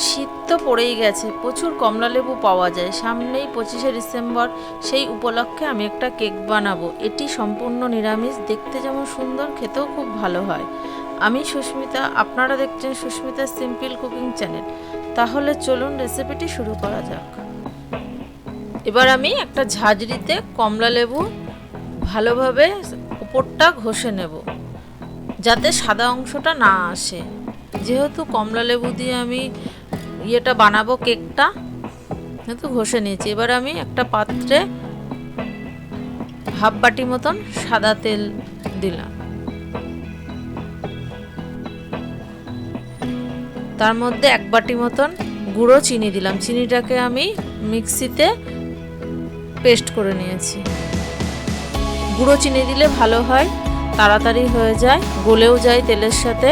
শীত তো পড়েই গেছে, প্রচুর কমলা লেবু পাওয়া যায়। সামনেই পঁচিশে ডিসেম্বর, সেই উপলক্ষে আমি একটা কেক বানাবো। এটি সম্পূর্ণ নিরামিষ, দেখতে যেমন সুন্দর, খেতেও খুব ভালো হয়। আমি সুস্মিতা, আপনারা দেখছেন সুস্মিতা সিম্পল কুকিং চ্যানেল। তাহলে চলুন রেসিপিটি শুরু করা যাক। এবার আমি একটা ঝাঁঝরিতে কমলা লেবু ভালোভাবে উপরটা ঘষে নেব, যাতে সাদা অংশটা না আসে। যেহেতু কমলা লেবু দিয়ে আমি ইয়েটা বানাবো কেকটা, যেহেতু ঘষে নিয়েছি, এবার আমি একটা পাত্রে হাফ বাটি মতন সাদা তেল দিলাম। তার মধ্যে এক বাটি মতন গুঁড়ো চিনি দিলাম, চিনিটাকে আমি মিক্সিতে পেস্ট করে নিয়েছি। গুঁড়ো চিনি দিলে ভালো হয়, তাড়াতাড়ি হয়ে যায়, গলেও যায় তেলের সাথে।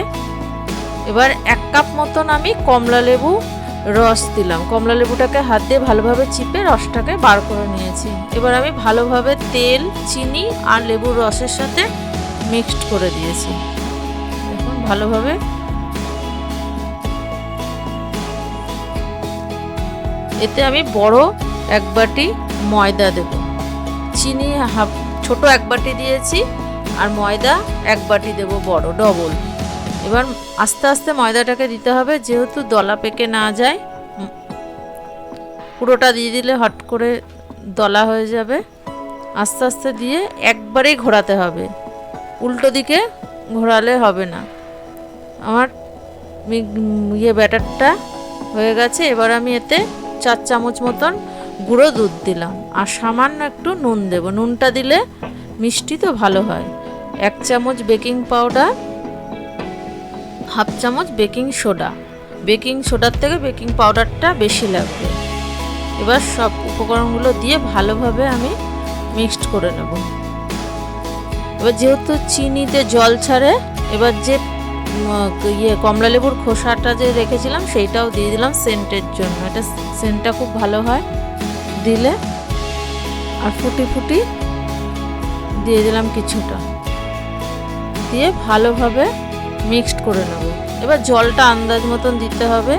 এবার এক কাপ মতন আমি কমলা লেবু রস দিলাম। কমলা লেবুটাকে হাত দিয়ে ভালোভাবে চিপে রসটাকে বার করে নিয়েছি। এবার আমি ভালোভাবে তেল, চিনি আর লেবুর রসের সাথে মিক্সড করে দিয়েছি। এখন ভালোভাবে এতে আমি বড় এক বাটি ময়দা দেব। চিনি হাফ, ছোট এক বাটি দিয়েছি আর ময়দা এক বাটি দেব বড় ডবল এবার আস্তে আস্তে ময়দাটাকে দিতে হবে, যেহেতু দলা পেকে না যায়, পুরোটা দিয়ে দিলে হট করে দলা হয়ে যাবে। আস্তে আস্তে দিয়ে একবারেই ঘোরাতে হবে। উল্টো দিকে ঘোরালে হবে না। আমার ইয়ে ব্যাটারটা হয়ে গেছে, এবার আমি এতে চার চামচ মতন গুঁড়ো দুধ দিলাম। আর সামান্য একটু নুন দেব। নুনটা দিলে মিষ্টি তো ভালো হয়। এক চামচ বেকিং পাউডার হাফ চামচ বেকিং সোডা। বেকিং সোডার থেকে বেকিং পাউডারটা বেশি লাগবে। এবার সব উপকরণগুলো দিয়ে ভালোভাবে আমি মিক্সড করে নেব। এবার যেহেতু চিনিতে জল ছাড়ে, এবার যে ইয়ে কমলা লেবুর খোসাটা যে রেখেছিলাম সেইটাও দিয়ে দিলাম সেন্টের জন্য। এটা সেন্টটা খুব ভালো হয় দিলে। আর ফুটি ফুটি দিয়ে দিলাম কিছুটা। দিয়ে ভালোভাবে মিক্সড করে নেব। এবার জলটা আন্দাজ মতন দিতে হবে।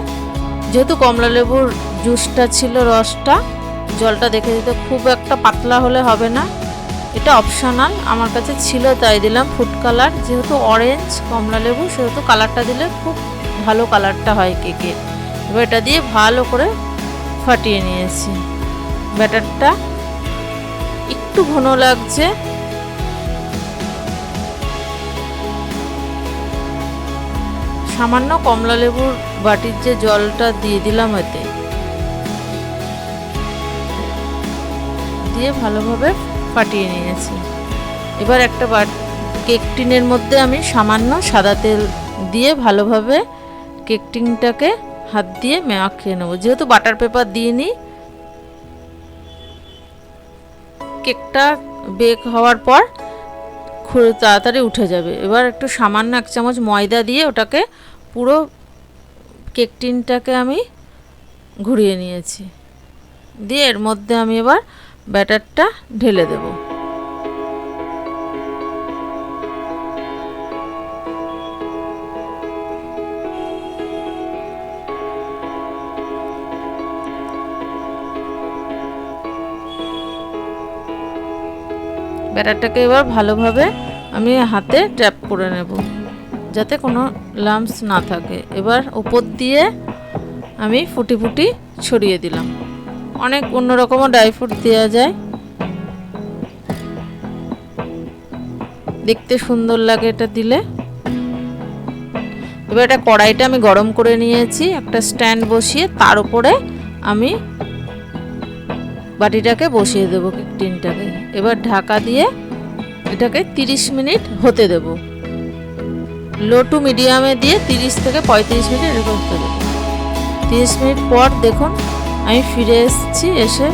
যেহেতু কমলা লেবুর জুসটা ছিল রসটা, জলটা দেখে দিতে খুব একটা পাতলা হলে হবে না। এটা অপশনাল আমার কাছে ছিল তাই দিলাম ফুড কালার যেহেতু অরেঞ্জ কমলা লেবু, সেহেতু কালারটা দিলে খুব ভালো কালারটা হয় কেকে এবার এটা দিয়ে ভালো করে ফাটিয়ে নিয়েছি। ব্যাটারটা একটু ঘন লাগছে। সামান্য কমলা লেবুর বাটির যে জলটা দিয়ে দিলাম এতে। দিয়ে ভালোভাবে ফাটিয়ে নিয়েছি। এবার একটা বাট কেক টিনের মধ্যে আমি সামান্য সাদা তেল দিয়ে ভালোভাবে কেক টিনটাকে হাত দিয়ে মাখিয়ে নেব। যেহেতু বাটার পেপার দিয়ে নিই কেকটা বেক হওয়ার পর খুব তাড়াতাড়ি উঠে যাবে। এবার একটু সামান্য এক চামচ ময়দা দিয়ে ওটাকে পুরো কেক টিনটাকে আমি ঘুরিয়ে নিয়েছি। দিয়ে এর মধ্যে আমি এবার ব্যাটারটা ঢেলে দেব। ব্যাটারটাকে এবার ভালোভাবে আমি হাতে ট্যাপ করে নেব। যাতে কোনো লাম্পস না থাকে। এবার উপর দিয়ে আমি ফুটি ফুটি ছড়িয়ে দিলাম। অনেক অন্যরকমও ড্রাই ফ্রুট দেওয়া যায়। দেখতে সুন্দর লাগে এটা দিলে। এবার এটা কড়াইটা আমি গরম করে নিয়েছি। একটা স্ট্যান্ড বসিয়ে তার উপরে আমি বাটিটাকে বসিয়ে দেবো টিনটাকে এবার ঢাকা দিয়ে এটাকে 30 মিনিট হতে দেব। লো টু মিডিয়ামে দিয়ে 30 থেকে পঁয়ত্রিশ মিনিট এরকম দেবো তিরিশ মিনিট পর দেখুন, আমি ফিরে এসেছি, এসে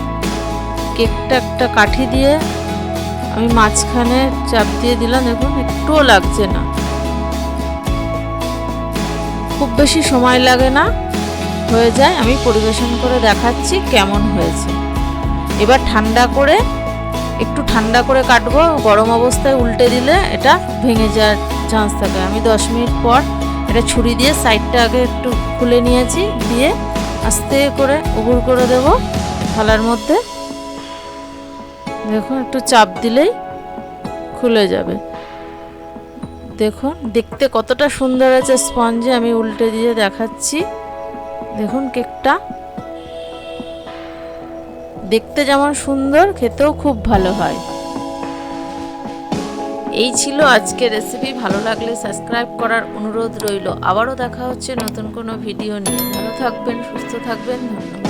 কেকটা একটা কাঠি দিয়ে আমি মাঝখানে চাপ দিয়ে দিলাম। দেখুন, একটুও লাগছে না। খুব বেশি সময় লাগে না। হয়ে যায়, আমি পরিবেশন করে দেখাচ্ছি কেমন হয়েছে। এবার ঠান্ডা করে, একটু ঠান্ডা করে কাটবো। গরম অবস্থায় উল্টে দিলে এটা ভেঙে যাওয়ার চান্স থাকে। আমি দশ মিনিট পর এটা ছুরি দিয়ে সাইডটা আগে একটু খুলে নিয়েছি, দিয়ে আস্তে করে উগুর করে দেব থালার মধ্যে। দেখুন, একটু চাপ দিলেই খুলে যাবে। দেখুন, দেখতে কতটা সুন্দর আছে স্পঞ্জে, আমি উল্টে দিয়ে দেখাচ্ছি। দেখুন, কেকটা। দেখতে যেমন সুন্দর, খেতেও খুব ভালো হয়। এই ছিল আজকের রেসিপি ভালো লাগলে সাবস্ক্রাইব করার অনুরোধ রইল। আবারও দেখা হচ্ছে নতুন কোনো ভিডিও নিয়ে। ভালো থাকবেন, সুস্থ থাকবেন। ধন্যবাদ।